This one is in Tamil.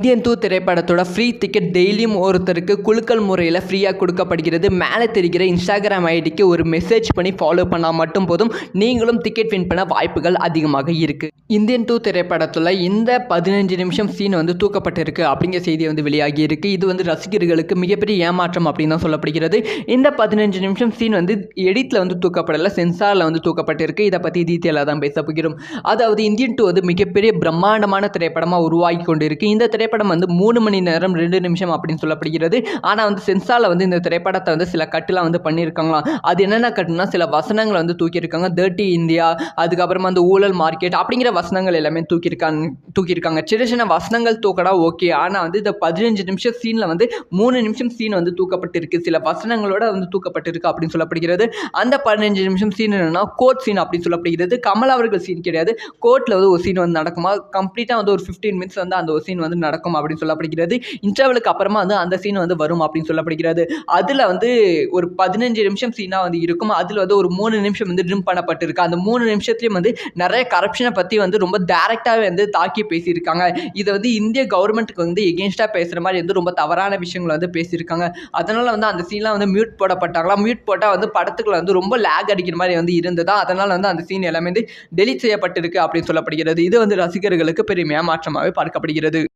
இந்தியன் டூ திரைப்படத்தோட ஃப்ரீ டிக்கெட் டெய்லியும் ஒருத்தருக்கு குலுக்கல் முறையில் ஃப்ரீயாக கொடுக்கப்படுகிறது. மேலே தெரிகிற இன்ஸ்டாகிராம் ஐடிக்கு ஒரு மெசேஜ் பண்ணி ஃபாலோ பண்ணால் மட்டும் போதும். நீங்களும் டிக்கெட் வின் பண்ண வாய்ப்புகள் அதிகமாக இருக்குது இந்தியன் டூ திரைப்படத்தில் இந்த பதினஞ்சு நிமிஷம் சீன் வந்து தூக்கப்பட்டிருக்கு அப்படிங்கிற செய்தி வந்து வெளியாகி இருக்கு. இது வந்து ரசிகர்களுக்கு மிகப்பெரிய ஏமாற்றம் அப்படின்னு தான் சொல்லப்படுகிறது. இந்த பதினஞ்சு நிமிஷம் சீன் வந்து எடிட்டில் வந்து தூக்கப்படலை சென்சாரில் வந்து தூக்கப்பட்டிருக்கு. இதை பற்றி டீட்டெயிலாக தான் பேச போகிறோம். அதாவது இந்தியன் டூ வந்து மிகப்பெரிய பிரம்மாண்டமான திரைப்படமாக உருவாகி கொண்டு இருக்குது இந்த திரைப்படம் வந்து மூணு மணி நேரம் ரெண்டு நிமிஷம் அப்படின்னு சொல்லப்படுகிறது. ஆனால் வந்து சென்சாரில் வந்து இந்த திரைப்படத்தை வந்து சில கட்டுலாம் வந்து பண்ணியிருக்காங்களாம். அது என்னென்ன கட்டுனா சில வசனங்களை வந்து தூக்கியிருக்காங்க. தேர்ட்டி இந்தியா அதுக்கப்புறமா அந்த ஊழல் மார்க்கெட் அப்படிங்கிற வசனங்கள் எல்லாமே தூக்கியிருக்காங்க தூக்கியிருக்காங்க. சின்ன சின்ன வசனங்கள் தூக்கடா ஓகே. ஆனால் வந்து இந்த பதினஞ்சு நிமிஷம் சீனில் வந்து மூணு நிமிஷம் சீன் வந்து தூக்கப்பட்டிருக்கு. சில வசனங்களோட வந்து தூக்கப்பட்டிருக்கு அப்படின்னு சொல்லப்படுகிறது. அந்த பதினஞ்சு நிமிஷம் சீன் என்னன்னா கோர்ட் சீன் அப்படின்னு சொல்லப்படுகிறது. கமல் அவர்கள் சீன் கிடையாது. கோர்ட்டில் வந்து ஒரு சீன் வந்து நடக்குமா? கம்ப்ளீட்டாக வந்து ஒரு ஃபிஃப்டீன் மினிட்ஸ் வந்து அந்த ஒரு சீன் வந்து நடக்கும்? அப்படின்னு சொல்லப்படுகிறது. இன்டர்வலுக்கு அப்புறமா வந்து அந்த சீன் வந்து வரும் அப்படின்னு சொல்லப்படுகிறது. அதில் வந்து ஒரு பதினஞ்சு நிமிஷம் சீனாக வந்து இருக்கும். அதில் வந்து ஒரு மூணு நிமிஷம் வந்து ட்ரிம் பண்ணப்பட்டிருக்கு. அந்த மூணு நிமிஷத்துலேயும் வந்து நிறைய கரப்ஷனை பற்றி வந்து ரொம்ப டேரெக்டாகவே வந்து தாக்கி பேசியிருக்காங்க. இதை வந்து இந்திய கவர்மெண்ட்டுக்கு வந்து எகென்ஸ்டாக பேசுகிற மாதிரி வந்து ரொம்ப தவறான விஷயங்களை வந்து பேசியிருக்காங்க. அதனால் வந்து அந்த சீன்லாம் வந்து மியூட் போடப்பட்டாங்களா? மியூட் போட்டால் வந்து படத்துக்குள்ள வந்து ரொம்ப லேக் அடிக்கிற மாதிரி வந்து இருந்ததா? அதனால் வந்து அந்த சீன் எல்லாமே வந்து டெலிட் செய்யப்பட்டிருக்கு அப்படின்னு சொல்லப்படுகிறது. இது வந்து ரசிகர்களுக்கு பெரிய ஏமாற்றமாகவே பார்க்கப்படுகிறது.